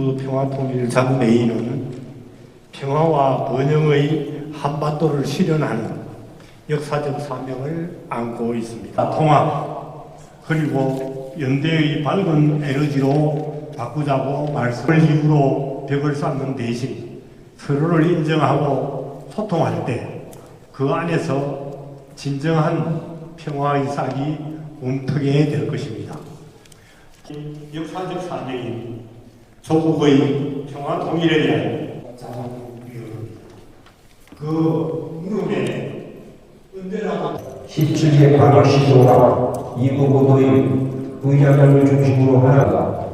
그 평화통일상 메인은 평화와 번영의 한반도를 실현하는 역사적 사명을 안고 있습니다. 통합 그리고 연대의 밝은 에너지로 바꾸자고 말씀을 이유로 벽을 쌓는 대신 서로를 인정하고 소통할 때 그 안에서 진정한 평화의 싹이 움트게 될 것입니다. 역사적 사명인 조국의 평화 통일에 대한 자원위원입니다. 그 무릎에 언제나 17개 관악 시도가 이국고도의 의장을 중심으로 하다가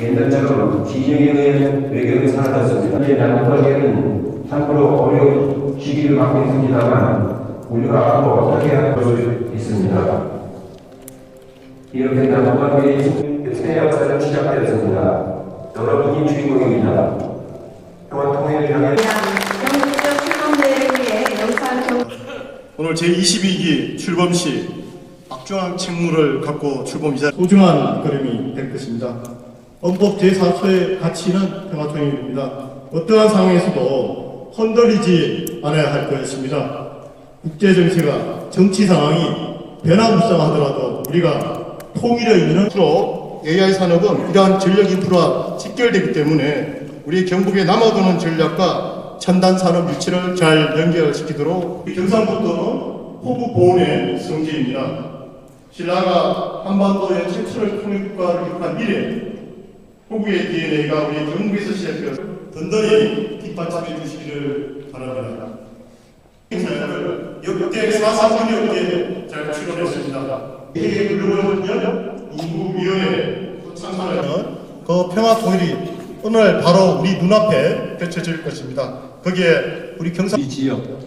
옛날처럼 지정에 의해 외교를 사라졌습니다. 현재 남북관계는 참으로 어려운 시기를 갖고 있습니다만 우리가 앞으로 어떻게 할수 있습니다. 이렇게 남북관계의 새 역사는 시작되었습니다. 여러분이 주인공입니다. 향해 위해 영상 경 오늘 제22기 출범 시 박중환 책무를 갖고 출범이자 소중한 걸음이 될 것입니다. 헌법 제4조의 가치는 평화통일입니다. 어떠한 상황에서도 흔들리지 않아야 할 것입니다. 국제 정세가 정치 상황이 변화무쌍하더라도 우리가 통일의 의미는 앞으로 AI 산업은 이러한 전력 인프라 직결되기 때문에 우리 경북에 남아도는 전략과 첨단 산업 유치를 잘 연결시키도록 이 경상북도는 호국 보훈의 성지입니다. 신라가 한반도의 최초의 통일국가를 이룩한 이래 호국의 DNA가 우리 경북에서 시작되어 든든히 뒷받침해 주시기를 바랍니다. 행사를 역대 사상분이 없게 잘 추진했습니다. 이게 물러보면 인구위원회 창설하면 그 평화 통일이 오늘 바로 우리 눈앞에 펼쳐질 것입니다. 거기에 우리 경상 이 지역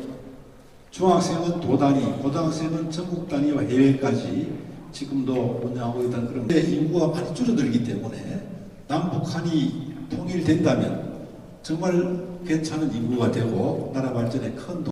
중학생은 도 단위, 고등학생은 전국 단위와 해외까지 지금도 운영하고 있다는 그런 인구가 많이 줄어들기 때문에 남북한이 통일된다면 정말 괜찮은 인구가 되고 나라 발전에 큰 도...